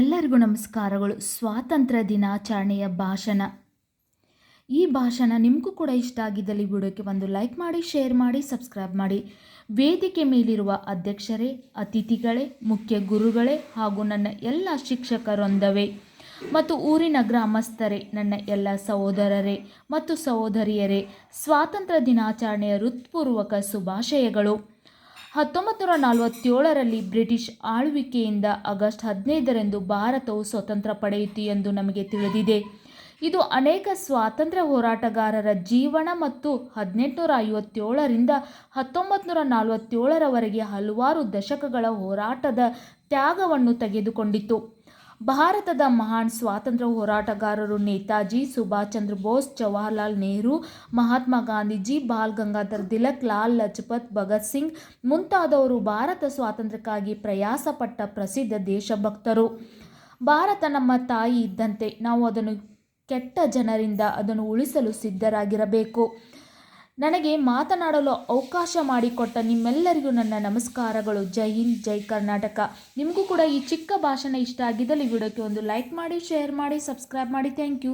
ಎಲ್ಲರಿಗೂ ನಮಸ್ಕಾರಗಳು. ಸ್ವಾತಂತ್ರ್ಯ ದಿನಾಚರಣೆಯ ಭಾಷಣ. ಈ ಭಾಷಣ ನಿಮಗೂ ಕೂಡ ಇಷ್ಟ ಆಗಿದ್ದಲ್ಲಿ ವಿಡಿಯೋಕ್ಕೆ ಒಂದು ಲೈಕ್ ಮಾಡಿ, ಶೇರ್ ಮಾಡಿ, ಸಬ್ಸ್ಕ್ರೈಬ್ ಮಾಡಿ. ವೇದಿಕೆ ಮೇಲಿರುವ ಅಧ್ಯಕ್ಷರೇ, ಅತಿಥಿಗಳೇ, ಮುಖ್ಯ ಗುರುಗಳೇ ಹಾಗೂ ನನ್ನ ಎಲ್ಲ ಶಿಕ್ಷಕರೊಂದವೇ ಮತ್ತು ಊರಿನ ಗ್ರಾಮಸ್ಥರೇ, ನನ್ನ ಎಲ್ಲ ಸಹೋದರರೇ ಮತ್ತು ಸಹೋದರಿಯರೇ, ಸ್ವಾತಂತ್ರ್ಯ ದಿನಾಚರಣೆಯ ಹೃತ್ಪೂರ್ವಕ ಶುಭಾಶಯಗಳು. ಹತ್ತೊಂಬತ್ತು ನೂರ ನಲವತ್ತೇಳರಲ್ಲಿ ಬ್ರಿಟಿಷ್ ಆಳ್ವಿಕೆಯಿಂದ ಆಗಸ್ಟ್ ಹದಿನೈದರಂದು ಭಾರತವು ಸ್ವತಂತ್ರ ಪಡೆಯಿತು ಎಂದು ನಮಗೆ ತಿಳಿದಿದೆ. ಇದು ಅನೇಕ ಸ್ವಾತಂತ್ರ್ಯ ಹೋರಾಟಗಾರರ ಜೀವನ ಮತ್ತು ಹದಿನೆಂಟುನೂರ ಐವತ್ತೇಳರಿಂದ ಹತ್ತೊಂಬತ್ತು ನೂರ ನಲವತ್ತೇಳರವರೆಗೆ ಹಲವಾರು ದಶಕಗಳ ಹೋರಾಟದ ತ್ಯಾಗವನ್ನು ತೆಗೆದುಕೊಂಡಿತು. ಭಾರತದ ಮಹಾನ್ ಸ್ವಾತಂತ್ರ್ಯ ಹೋರಾಟಗಾರರು ನೇತಾಜಿ ಸುಭಾಷ್ ಚಂದ್ರ ಬೋಸ್, ಜವಾಹರ್ಲಾಲ್ ನೆಹರು, ಮಹಾತ್ಮ ಗಾಂಧೀಜಿ, ಬಾಲ್ ಗಂಗಾಧರ್ ತಿಲಕ್, ಲಾಲ್ ಲಜಪತ್, ಭಗತ್ ಸಿಂಗ್ ಮುಂತಾದವರು ಭಾರತ ಸ್ವಾತಂತ್ರ್ಯಕ್ಕಾಗಿ ಪ್ರಯಾಸಪಟ್ಟ ಪ್ರಸಿದ್ಧ ದೇಶಭಕ್ತರು. ಭಾರತ ನಮ್ಮ ತಾಯಿ ಇದ್ದಂತೆ ನಾವು ಅದನ್ನು ಕೆಟ್ಟ ಜನರಿಂದ ಅದನ್ನು ಉಳಿಸಲು ಸಿದ್ಧರಾಗಿರಬೇಕು. ನನಗೆ ಮಾತನಾಡಲು ಅವಕಾಶ ಮಾಡಿಕೊಟ್ಟ ನಿಮ್ಮೆಲ್ಲರಿಗೂ ನನ್ನ ನಮಸ್ಕಾರಗಳು. ಜೈ ಹಿಂದ್, ಜೈ ಕರ್ನಾಟಕ. ನಿಮಗೂ ಕೂಡ ಈ ಚಿಕ್ಕ ಭಾಷಣ ಇಷ್ಟ ಆಗಿದ್ದಲ್ಲಿ ವಿಡಿಯೋಕ್ಕೆ ಒಂದು ಲೈಕ್ ಮಾಡಿ, ಶೇರ್ ಮಾಡಿ, ಸಬ್ಸ್ಕ್ರೈಬ್ ಮಾಡಿ. Thank you.